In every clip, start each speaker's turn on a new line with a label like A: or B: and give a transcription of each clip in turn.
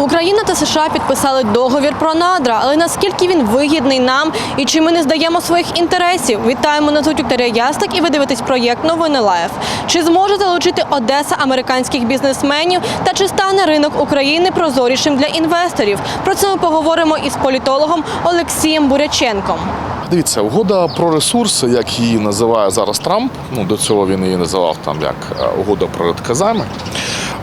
A: Україна та США підписали договір про надра, але наскільки він вигідний нам і чи ми не здаємо своїх інтересів? Вітаємо мене звуть Вікторія Ястик і ви дивитесь проєкт Новини Лайф. Чи зможе залучити Одеса американських бізнесменів та чи стане ринок України прозорішим для інвесторів? Про це ми поговоримо із політологом Олексієм Буряченком.
B: Дивіться, угода про ресурси, як її називає зараз Трамп. Ну до цього він її називав там як е, угода про редказами.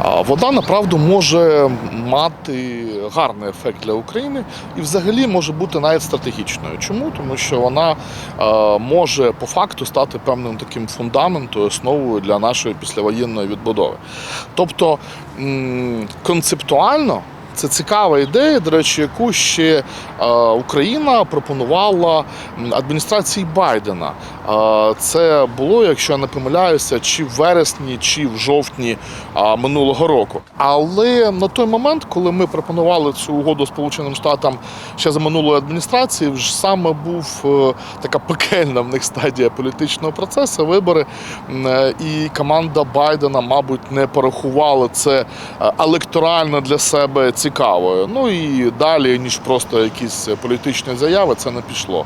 B: Вода направду може мати гарний ефект для України і взагалі може бути навіть стратегічною. Чому? Тому що вона е, може по факту стати певним таким фундаментом, основою для нашої післявоєнної відбудови. Тобто концептуально. Це цікава ідея, до речі, яку ще е, Україна пропонувала адміністрації Байдена. Е, це було, якщо я не помиляюся, чи в вересні, чи в жовтні е, минулого року. Але на той момент, коли ми пропонували цю угоду Сполученим Штатам ще за минулої адміністрації, вже саме був така пекельна в них стадія політичного процесу, вибори. І команда Байдена, мабуть, не порахувала це електорально для себе цікавою. Ну і далі, ніж просто якісь політичні заяви, це не пішло.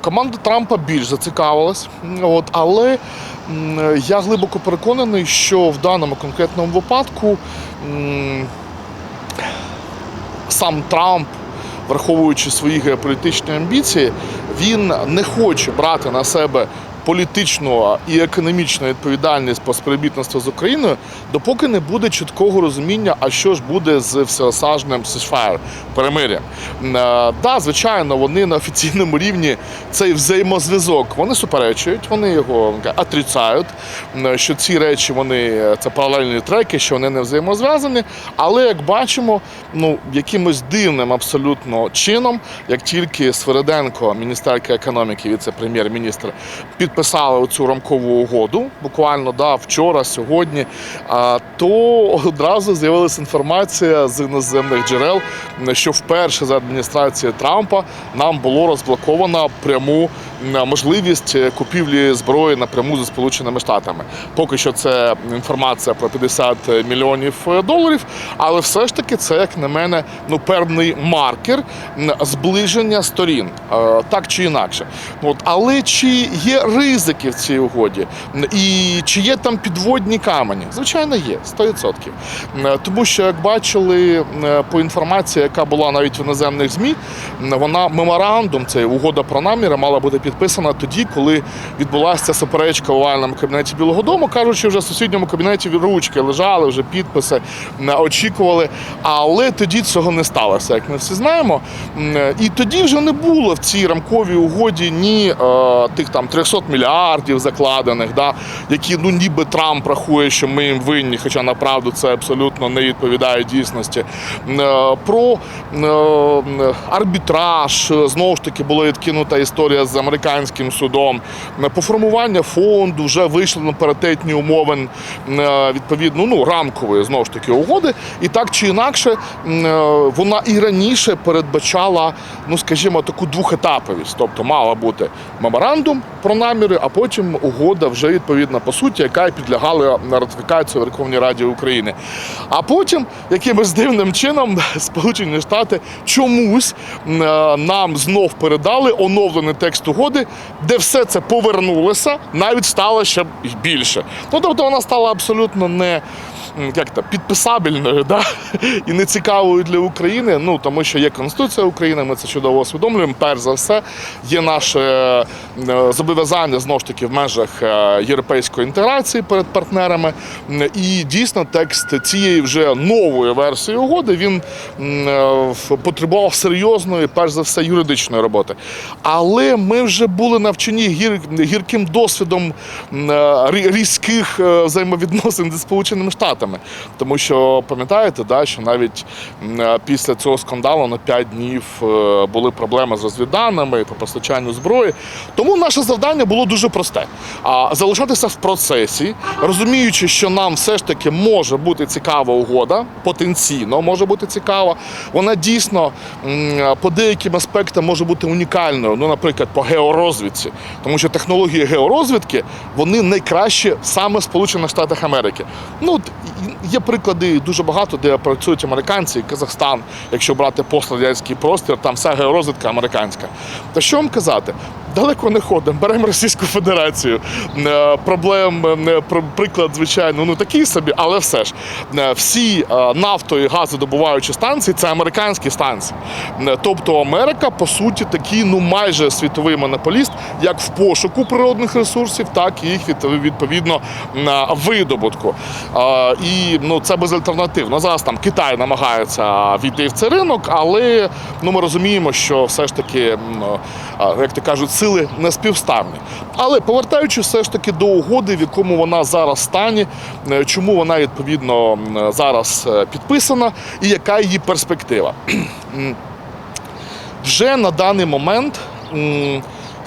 B: Команда Трампа більш зацікавилась, от, але я глибоко переконаний, що в даному конкретному випадку сам Трамп, враховуючи свої геополітичні амбіції, він не хоче брати на себе політичну і економічну відповідальність по співробітництву з Україною, допоки не буде чіткого розуміння, а що ж буде з всеосажним перемир'ям. Е, Да, звичайно, вони на офіційному рівні цей взаємозв'язок вони суперечують, вони його отрицають, що ці речі вони це паралельні треки, що вони не взаємозв'язані. Але як бачимо, ну якимось дивним абсолютно чином, як тільки Свириденко, міністерка економіки, віце-прем'єр-міністр, підписали цю рамкову угоду, буквально да, вчора, сьогодні, то одразу з'явилася інформація з іноземних джерел, що вперше за адміністрації Трампа нам було розблоковано пряму можливість купівлі зброї напряму зі Сполученими Штатами. Поки що це інформація про 50 мільйонів доларів, але все ж таки це, як на мене, ну певний маркер зближення сторін, е, так чи інакше. От, але чи є ризики в цій угоді? І чи є там підводні камені? Звичайно, є 100%. Тому що, як бачили по інформації, яка була навіть в іноземних ЗМІ, вона меморандум, це угода про наміри, мала бути підписана тоді, коли відбулася суперечка в овальному кабінеті Білого Дому. Кажучи, вже в сусідньому кабінеті ручки лежали, вже підписи очікували. Але тоді цього не сталося, як ми всі знаємо. І тоді вже не було в цій рамковій угоді ні е, тих там 300 мільярдів закладених, да, які ну ніби Трамп рахує, що ми їм винні, хоча направду це абсолютно не відповідає дійсності. Е, Про е, арбітраж знову ж таки була відкинута історія з американським судом. Е, По формуванню фонду вже вийшли на паритетні умови е, відповідно ну, рамкової знову ж таки угоди. І так чи інакше е, вона і раніше передбачала, ну скажімо, таку двохетаповість. Тобто мала бути меморандум про наміри, а потім угода вже відповідна по суті, яка і підлягала на ратифікацію Верховній Раді України. А потім якимось дивним чином Сполучені Штати чомусь е, нам знов передали оновлений текст угоди, де все це повернулося, навіть стало ще більше. Ну тобто вона стала абсолютно не як то, підписабельною да? і нецікавою для України. Ну тому що є Конституція України, ми це чудово усвідомлюємо. Перш за все, є наше е, зобов'язання знову ж таки в межах е, європейської інтеграції перед партнерами. І дійсно текст цієї вже нової версії угоди він е, потребував серйозної, перш за все, юридичної роботи. Але ми вже були навчені гір, гірким досвідом різких взаємовідносин зі Сполученими Штатами. Тому що пам'ятаєте, да, що навіть е, після цього скандалу на 5 днів е, були проблеми з розвідданими по постачанню зброї. Тому наше завдання було дуже просте: а залишатися в процесі, розуміючи, що нам все ж таки може бути цікава угода, потенційно може бути цікава. Вона дійсно по деяким аспектам може бути унікальною. Ну, наприклад, по георозвідці, тому що технології георозвідки вони найкращі саме в Сполучених Штатах Америки. Ну Є приклади дуже багато, де працюють американці, Казахстан, якщо брати пострадянський простір, там вся георозвідка американська. Та що вам казати? Далеко не ходимо, беремо Російську Федерацію. Е, Проблем, е, приклад, звичайно, ну такий собі, але все ж е, всі нафто і газодобуваючі станції це американські станції. Тобто Америка, по суті, такий ну майже світовий монополіст, як в пошуку природних ресурсів, так і їх відповідно на видобутку. І ну це безальтернативно. Зараз там Китай намагається війти в цей ринок, але ну ми розуміємо, що все ж таки, як то кажуть, не співставні. Але повертаючись все ж таки до угоди, в якому вона зараз стані, е, чому вона відповідно зараз е, підписана, і яка її перспектива. Вже на даний момент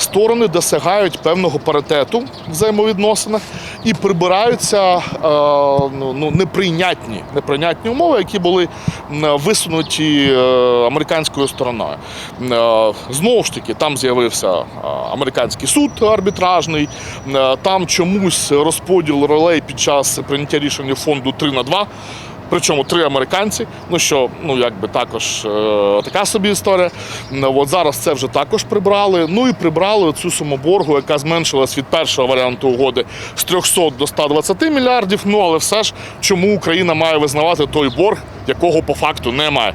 B: сторони досягають певного паритету взаємовідносинах і прибираються е, ну, ну, неприйнятні, неприйнятні умови, які були висунуті е, американською стороною. Е, Знову ж таки, там з'явився американський суд арбітражний, там чомусь розподіл ролей під час прийняття рішення фонду 3 на 2. Причому три американці, ну що ну якби також е, така собі історія. Ну, От зараз це вже також прибрали. Ну і прибрали цю суму боргу, яка зменшилась від першого варіанту угоди з 300 до 120 мільярдів. Ну але все ж чому Україна має визнавати той борг, якого по факту немає.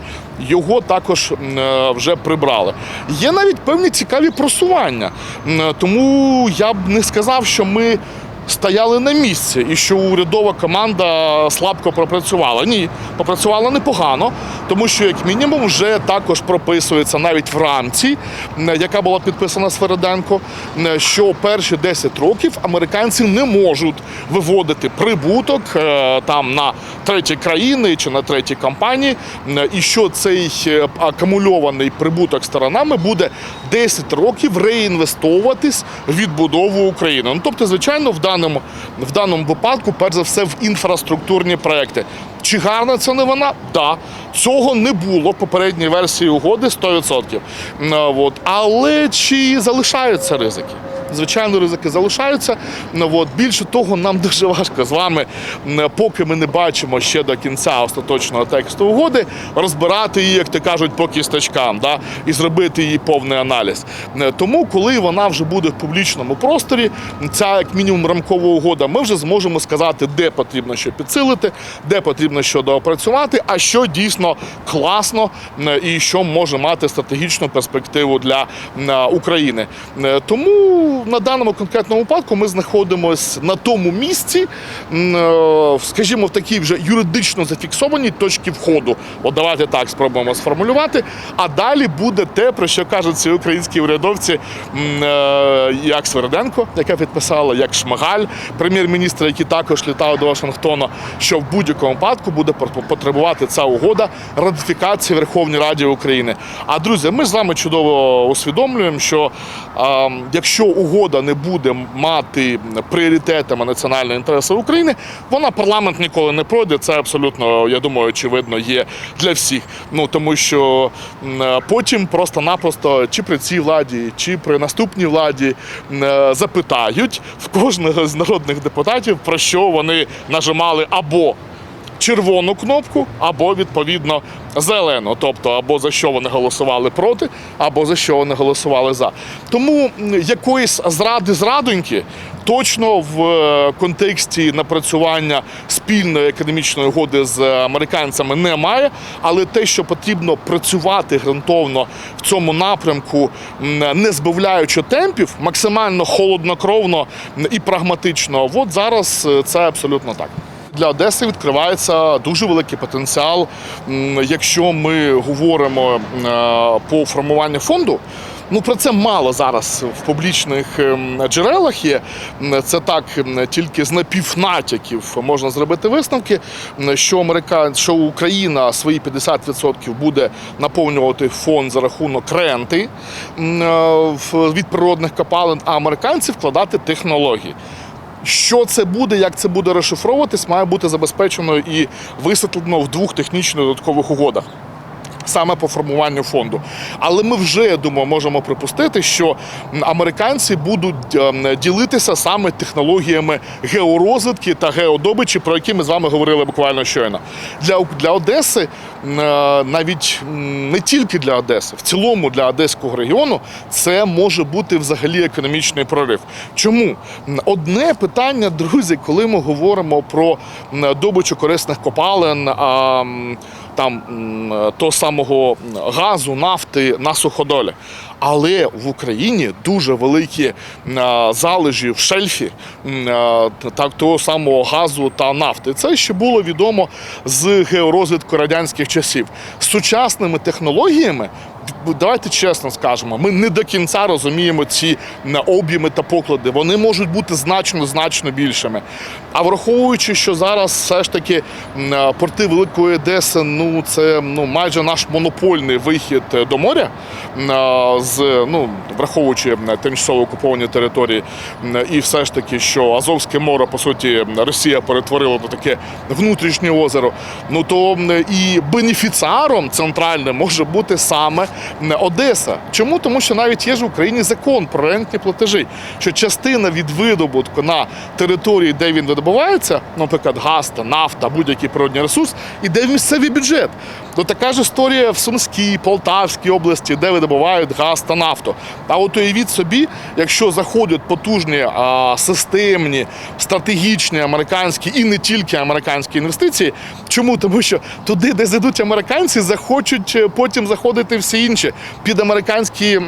B: Його також е, вже прибрали. Є навіть певні цікаві просування. Е, Тому я б не сказав, що ми стояли на місці і що урядова команда слабко пропрацювала. Ні, попрацювала непогано, тому що, як мінімум, вже також прописується навіть в рамці, яка була підписана Свериденко, м, що перші 10 років американці не можуть виводити прибуток е, там на треті країни чи на треті компанії, і що цей е, акумульований прибуток сторонами буде 10 років реінвестовуватись в відбудову України. Ну тобто, звичайно, в даному в даному випадку, перш за все, в інфраструктурні проекти. Чи гарна це не вона? Да. Цього не було в попередній версії угоди 100%. От. Але чи залишаються ризики? Звичайно, ризики залишаються. Ну, от. Більше того, нам дуже важко з вами, поки ми не бачимо ще до кінця остаточного тексту угоди, розбирати її, як то кажуть, по кісточкам, да? і зробити її повний аналіз. Тому, коли вона вже буде в публічному просторі, ця як мінімум рамкова угода, ми вже зможемо сказати, де потрібно що підсилити, де потрібно що доопрацювати, а що дійсно класно і що може мати стратегічну перспективу для України. Е, Тому на даному конкретному випадку ми знаходимося на тому місці, е, скажімо, в такій вже юридично зафіксованій точці входу. От давайте так спробуємо сформулювати. А далі буде те, про що кажуть ці українські урядовці, е, як Свериденко, яка підписала, як Шмигаль, прем'єр-міністр, який також літав до Вашингтона, що в будь-якому випадку буде потребувати ця угода ратифікації Верховній Раді України. А друзі, ми з вами чудово усвідомлюємо, що якщо угода не буде мати пріоритетами національні інтереси України, вона парламент ніколи не пройде. Це абсолютно, я думаю, очевидно є для всіх. Ну тому що потім просто-напросто чи при цій владі, чи при наступній владі запитають в кожного з народних депутатів, про що вони нажимали або червону кнопку, або відповідно зелену, тобто або за що вони голосували проти, або за що вони голосували за. Тому якоїсь зради зрадоньки точно в е, контексті напрацювання спільної економічної угоди з американцями немає. Але те, що потрібно працювати ґрунтовно в цьому напрямку, не збавляючи темпів, максимально холоднокровно і прагматично, от зараз е, це абсолютно так. Для Одеси відкривається дуже великий потенціал. Якщо ми говоримо е, по формуванню фонду, ну про це мало зараз в публічних ем, джерелах є. Це так тільки з напівнатяків можна зробити висновки, що Америка, що Україна свої 50% буде наповнювати фонд за рахунок ренти е, від природних копалин, а американці вкладати технології. Що це буде, як це буде розшифровуватись, має бути забезпечено і висвітлено в двох технічно додаткових угодах. Саме по формуванню фонду. Але ми вже я думаю, можемо припустити, що американці будуть ем, ділитися саме технологіями георозвитки та геодобичі, про які ми з вами говорили буквально щойно. Для, для Одеси, е, навіть не тільки для Одеси, в цілому для Одеського регіону, це може бути взагалі економічний прорив. Чому? Одне питання, друзі, коли ми говоримо про добичу корисних копалин. Там того самого газу, нафти на суходолі. Але в Україні дуже великі залежі в шельфі так, того самого газу та нафти. Це ще було відомо з георозвитку радянських часів. Сучасними технологіями. Давайте чесно скажемо, ми не до кінця розуміємо ці м, об'єми та поклади. Вони можуть бути значно значно більшими. А враховуючи, що зараз все ж таки порти Великої Одеси, ну це ну майже наш монопольний вихід е, до моря, з ну враховуючи тимчасово окуповані території, і все ж таки, що Азовське море, по суті, Росія перетворила на таке внутрішнє озеро. Ну то і бенефіціаром центральним може бути саме Одеса. Чому? Тому що навіть є ж в Україні закон про рентні платежі, що частина від видобутку на території, де він видобувається, наприклад, газ та нафта, будь-який природний ресурс, іде в місцевий бюджет. То така ж історія в Сумській, Полтавській області, де видобувають газ та нафту. А от уявіть собі, якщо заходять потужні а, системні, стратегічні американські і не тільки американські інвестиції. Чому? Тому що туди, де зайдуть американці, захочуть е, потім заходити всі інші під американські е,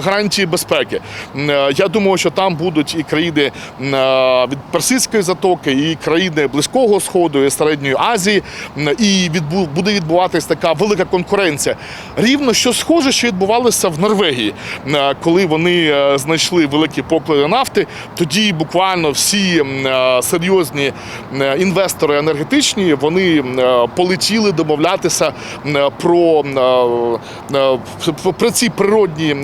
B: гарантії безпеки. Е, Я думаю, що там будуть і країни е, від Персидської затоки, і країни Близького Сходу, і Середньої Азії, і буде відбуватись така велика конкуренція. Рівно що схоже, що відбувалося в Норвегії, коли вони знайшли великі поклади нафти. Тоді буквально всі серйозні інвестори енергетичні вони полетіли домовлятися про, е, про ці природні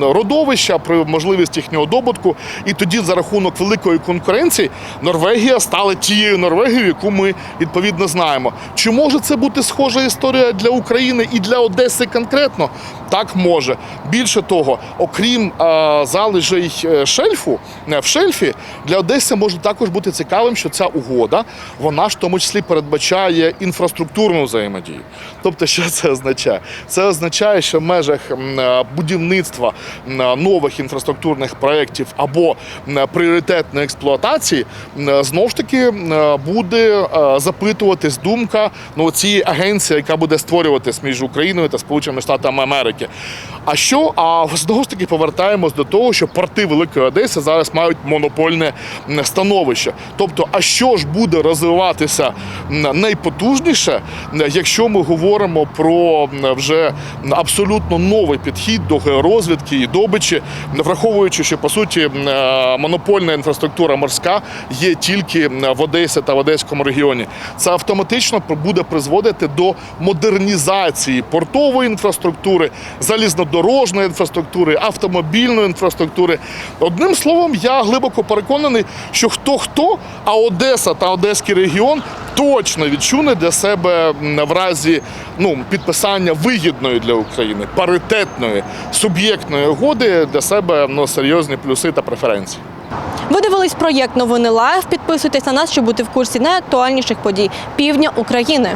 B: родовища, про можливість їхнього добутку. І тоді, за рахунок великої конкуренції, Норвегія стала тією Норвегією, яку ми відповідно знаємо. Чи може це бути схожа історія для України і для Одеси конкретно? Так може. Більше того, окрім е, залежей е, шельфу, е, в шельфі для Одеси може також бути цікавим, що ця угода вона ж в тому числі передбачає інфраструктурну взаємодію. Тобто, що це означає? Це означає, що в межах е, будівництва е, нових інфраструктурних проєктів або е, пріоритетної експлуатації знову ж таки буде запитуватись думка ну, цієї агенції, яка буде створюватись між Україною та Сполученими Штатами Америки. А що? А знову ж таки повертаємось до того, що порти Великої Одеси зараз мають монопольне становище. Тобто, а що ж буде розвиватися найпотужніше, якщо ми говоримо про вже абсолютно новий підхід до георозвідки і добичі, враховуючи, що по суті е, монопольна інфраструктура морська є тільки в Одесі та в Одеському регіоні. Це автоматично буде призводити до модернізації портової інфраструктури, залізнодорожної інфраструктури, автомобільної інфраструктури. Одним словом, я глибоко переконаний, що хто хто, а Одеса та Одеський регіон точно відчуне для себе в разі ну, підписання вигідної для України, паритетної, суб'єктної угоди для себе ну, серйозні плюси та преференції.
A: Ви дивились проєкт Новини Лайв. Підписуйтесь на нас, щоб бути в курсі найактуальніших подій півдня України.